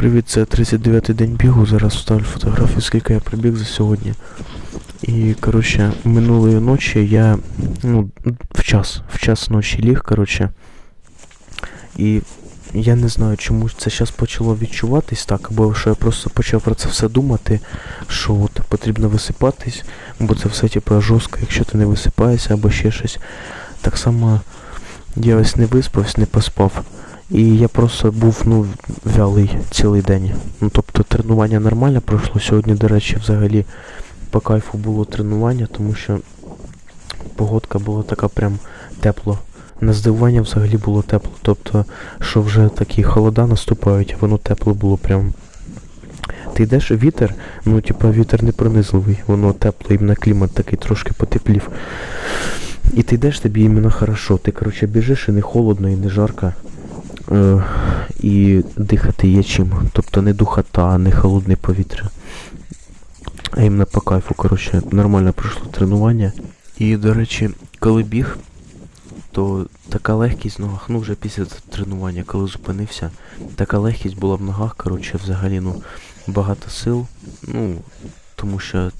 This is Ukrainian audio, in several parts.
Привіт, це 39-й день бігу. Зараз вставлю фотографію, скільки я пробіг за сьогодні. І, коротше, минулої ночі я, ну, в час, в час ночі ліг, коротше. І я не знаю, чому це зараз почало відчуватись так, або що я просто почав про це все думати, що от потрібно висипатись, бо це все типу жорстко, якщо ти не висипаєшся або ще щось. Так само я ось не виспався, не поспав. І я просто був ну вялий цілий день. Ну тобто тренування нормально пройшло. Сьогодні, до речі, взагалі по кайфу було тренування, тому що погодка була така прям тепло. На здивування взагалі було тепло. Тобто, що вже такі холода наступають, воно тепло було прям. Ти йдеш вітер, ну типа вітер не пронизливий, воно тепло, іменно клімат такий трошки потеплів. І ти йдеш тобі іменно хорошо. Ти, коротше, біжиш і не холодно, і не жарко. Е, і дихати є чим. Тобто не духота, не холодне повітря. А іменно по кайфу, коротше, нормально пройшло тренування. І, до речі, коли біг, то така легкість в ногах, ну вже після тренування, коли зупинився, така легкість була в ногах, коротше, взагалі, ну, багато сил. Ну, тому що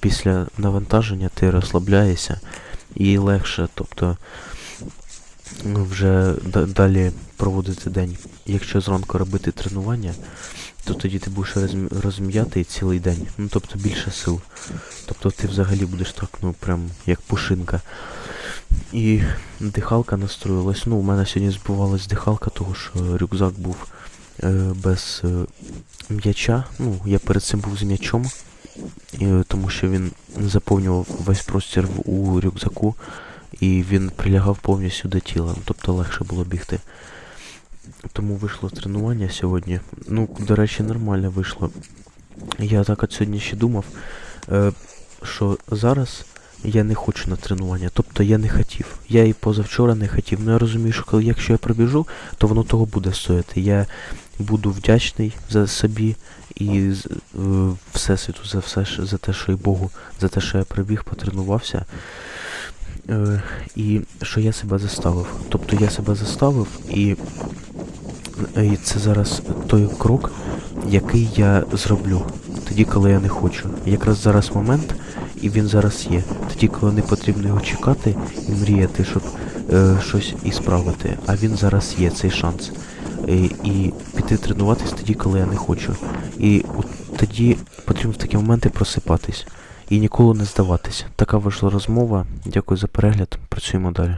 після навантаження ти розслабляєшся і легше, тобто ну, вже далі проводити день. Якщо зранку робити тренування, то тоді ти будеш розм- розм'ятий цілий день. Ну тобто більше сил. Тобто ти взагалі будеш так, ну прям як пушинка. І дихалка настроїлась. Ну, у мене сьогодні збивалась дихалка, тому що рюкзак був е, без е, м'яча. Ну, я перед цим був з м'ячом, е, тому що він заповнював весь простір у рюкзаку і він прилягав повністю до тіла, ну, тобто легше було бігти. Тому вийшло тренування сьогодні. Ну, до речі, нормально вийшло. Я так от сьогодні ще думав, е, що зараз я не хочу на тренування. Тобто я не хотів. Я і позавчора не хотів. Ну я розумію, що коли якщо я пробіжу, то воно того буде стояти. Я буду вдячний за собі і е, Всесвіту за все за те, що і Богу, за те, що я прибіг, потренувався. Е, і що я себе заставив. Тобто я себе заставив і, і це зараз той крок, який я зроблю. Тоді, коли я не хочу. Якраз зараз момент, і він зараз є. Тоді, коли не потрібно його чекати і мріяти, щоб е, щось і справити. А він зараз є, цей шанс. І, і піти тренуватись тоді, коли я не хочу. І от тоді потрібно в такі моменти просипатись і ніколи не здаватись. Така вийшла розмова. Дякую за перегляд. Працюємо далі.